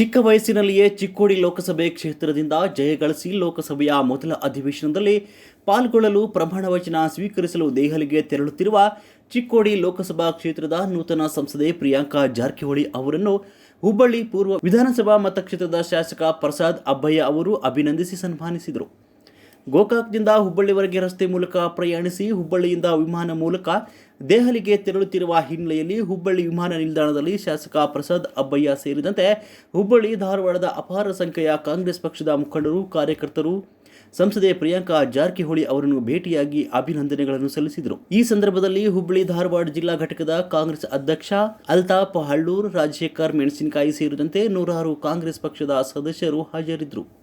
ಚಿಕ್ಕ ವಯಸ್ಸಿನಲ್ಲಿಯೇ ಚಿಕ್ಕೋಡಿ ಲೋಕಸಭೆ ಕ್ಷೇತ್ರದಿಂದ ಜಯಗಳಿಸಿ ಲೋಕಸಭೆಯ ಮೊದಲ ಅಧಿವೇಶನದಲ್ಲಿ ಪಾಲ್ಗೊಳ್ಳಲು ಪ್ರಮಾಣ ವಚನ ಸ್ವೀಕರಿಸಲು ದೆಹಲಿಗೆ ತೆರಳುತ್ತಿರುವ ಚಿಕ್ಕೋಡಿ ಲೋಕಸಭಾ ಕ್ಷೇತ್ರದ ನೂತನ ಸಂಸದೆ ಪ್ರಿಯಾಂಕಾ ಜಾರಕಿಹೊಳಿ ಅವರನ್ನು ಹುಬ್ಬಳ್ಳಿ ಪೂರ್ವ ವಿಧಾನಸಭಾ ಮತಕ್ಷೇತ್ರದ ಶಾಸಕ ಪ್ರಸಾದ್ ಅಬ್ಬಯ್ಯ ಅವರು ಅಭಿನಂದಿಸಿ ಸನ್ಮಾನಿಸಿದರು. ಗೋಕಾಕ್ನಿಂದ ಹುಬ್ಬಳ್ಳಿವರೆಗೆ ರಸ್ತೆ ಮೂಲಕ ಪ್ರಯಾಣಿಸಿ ಹುಬ್ಬಳ್ಳಿಯಿಂದ ವಿಮಾನ ಮೂಲಕ ದೆಹಲಿಗೆ ತೆರಳುತ್ತಿರುವ ಹಿನ್ನೆಲೆಯಲ್ಲಿ ಹುಬ್ಬಳ್ಳಿ ವಿಮಾನ ನಿಲ್ದಾಣದಲ್ಲಿ ಶಾಸಕ ಪ್ರಸಾದ್ ಅಬ್ಬಯ್ಯ ಸೇರಿದಂತೆ ಹುಬ್ಬಳ್ಳಿ ಧಾರವಾಡದ ಅಪಾರ ಸಂಖ್ಯೆಯ ಕಾಂಗ್ರೆಸ್ ಪಕ್ಷದ ಮುಖಂಡರು, ಕಾರ್ಯಕರ್ತರು, ಸಂಸದೆ ಪ್ರಿಯಾಂಕಾ ಜಾರಕಿಹೊಳಿ ಅವರನ್ನು ಭೇಟಿಯಾಗಿ ಅಭಿನಂದನೆಗಳನ್ನು ಸಲ್ಲಿಸಿದರು. ಈ ಸಂದರ್ಭದಲ್ಲಿ ಹುಬ್ಬಳ್ಳಿ ಧಾರವಾಡ ಜಿಲ್ಲಾ ಘಟಕದ ಕಾಂಗ್ರೆಸ್ ಅಧ್ಯಕ್ಷ ಅಲ್ತಾಫ್ ಹಳ್ಳೂರ್, ರಾಜಶೇಖರ್ ಮೆಣಸಿನಕಾಯಿ ಸೇರಿದಂತೆ ನೂರಾರು ಕಾಂಗ್ರೆಸ್ ಪಕ್ಷದ ಸದಸ್ಯರು ಹಾಜರಿದ್ದರು.